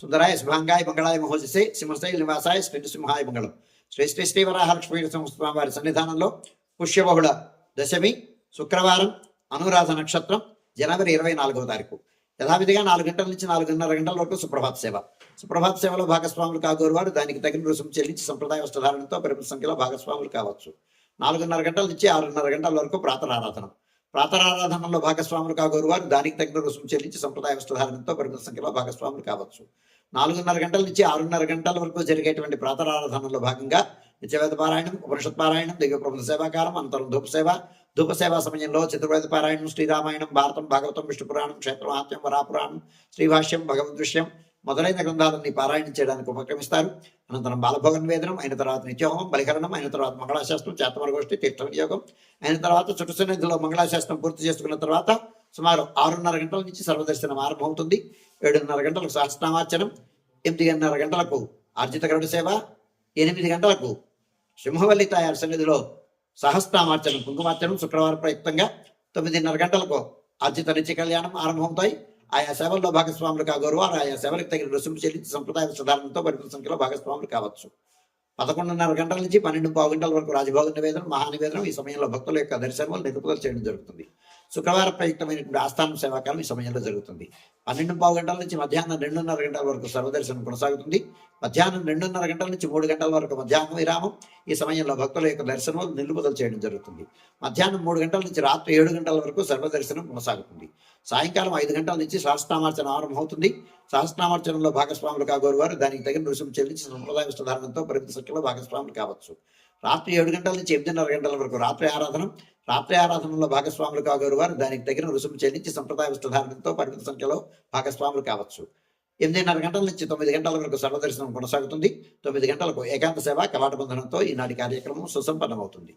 సుందరాయ శుభాంగాయ మంగళాయ మహోజసే సింహశైల నివాసాయ శ్రీ సింహాయ మంగళం. శ్రీ శ్రీ శ్రీ వరాహలక్ష్మీ వారి సన్నిధానంలో పుష్యబహుళ దశమి శుక్రవారం అనురాధ నక్షత్రం జనవరి ఇరవై నాలుగవ తారీఖు. యథావిధిగా నాలుగు గంటల నుంచి నాలుగున్నర గంటల వరకు సుప్రభాత సేవ. సుప్రభాత సేవలో భాగస్వాములు కాగోరు వారు దానికి తగిన రుసుము చెల్లించి సంప్రదాయ వస్త్రధారణతో పరిమిత సంఖ్యలో భాగస్వాములు కావచ్చు. నాలుగున్నర గంటల నుంచి ఆరున్నర గంటల వరకు ప్రాతరారాధన. ప్రాతరారాధనలో భాగస్వాములు కాగోరు వారు దానికి తగిన రుసుము చెల్లించి సంప్రదాయ వస్త్రధారణతో పరిమిత సంఖ్యలో భాగస్వాములు కావచ్చు. నాలుగున్నర గంటల నుంచి ఆరున్నర గంటల వరకు జరిగేటువంటి ప్రాతరారాధనలో భాగంగా నిత్యవేద పారాయణం ఉపనిషత్ పారాయణం దివ్య ప్రబంధ సేవాకాలం అనంతరం ధూప సేవ. ధూప సేవా సమయంలో చతుర్వేద పారాయణం శ్రీరామాయణం భారతం భాగవతం విష్ణు పురాణం క్షేత్రమాత్యం వరాపురాణం శ్రీభాష్యం భగవద్విషయం మొదలైన గ్రంథాలన్నీ పారాయణ చేయడానికి ఉపక్రమిస్తారు. అనంతరం బాలభోగ నివేదనం అయిన తర్వాత నిత్యహోమం బలిహరణం అయిన తర్వాత మంగళాశాస్త్రం చేతమరగోష్ఠి తీర్థ వినియోగం అయిన తర్వాత చుట్టు సన్నిధిలో మంగళాశాస్త్రం పూర్తి చేసుకున్న తర్వాత సుమారు ఆరున్నర గంటల నుంచి సర్వదర్శనం ఆరంభమవుతుంది. ఏడున్నర గంటలకు సహస్రనామార్చనం ఎనిమిదిన్నర గంటలకు ఆర్జిత గరుడ సేవ ఎనిమిది గంటలకు సింహవల్లి తయారు సన్నిధిలో సహస్రనామార్చనం కుంకుమార్చనం శుక్రవారం ప్రయుక్తంగా తొమ్మిదిన్నర గంటలకు అర్జిత నిత్య కళ్యాణం ఆరంభమవుతాయి. ఆయా సేవల్లో భాగస్వాములు కాగోరు. వారు ఆయా సేవలకు తగిన రుసుము చెల్లించి సంప్రదాయ సుధారణతో పరిమిత సంఖ్యలో భాగస్వాములు కావచ్చు. పదకొండున్నర గంటల నుంచి పన్నెండు పావు గంటల వరకు రాజభోగ నివేదనం మహానివేదనం ఈ సమయంలో భక్తుల యొక్క దర్శనములు నిలుపుదల చేయడం జరుగుతుంది. శుక్రవారం ప్రయుక్తమైనటువంటి ఆస్థానం సేవాకాలం ఈ సమయంలో జరుగుతుంది. పన్నెండు పావు గంటల నుంచి మధ్యాహ్నం రెండున్నర గంటల వరకు సర్వదర్శనం కొనసాగుతుంది. మధ్యాహ్నం రెండున్నర గంటల నుంచి మూడు గంటల వరకు మధ్యాహ్నం విరామం ఈ సమయంలో భక్తుల యొక్క దర్శనం నిలుపుదల చేయడం జరుగుతుంది. మధ్యాహ్నం మూడు గంటల నుంచి రాత్రి ఏడు గంటల వరకు సర్వదర్శనం కొనసాగుతుంది. సాయంకాలం ఐదు గంటల నుంచి సహస్రనామార్చన ఆరంభమవుతుంది. సహస్రనామార్చనలో భాగస్వాములు కాగోరు వారు దానికి తగిన రుసుము చెల్లించి సంప్రదాయ సుధారణతో పరిమిత సంఖ్యలో భాగస్వాములు కావచ్చు. రాత్రి ఏడు గంటల నుంచి ఎనిమిదిన్నర గంటల వరకు రాత్రి ఆరాధన రాత్రి ఆరాధనలో భాగస్వాములు కాగోరు వారు దానికి తగిన రుసుము చెల్లించి సంప్రదాయ ధారణంతో పరిమిత సంఖ్యలో భాగస్వాములు కావచ్చు. ఎనిమిదిన్నర గంటల నుంచి తొమ్మిది గంటల వరకు సర్వదర్శనం కొనసాగుతుంది. తొమ్మిది గంటలకు ఏకాంత సేవ కవాట బంధనంతో ఈనాటి కార్యక్రమం సుసంపన్నమవుతుంది.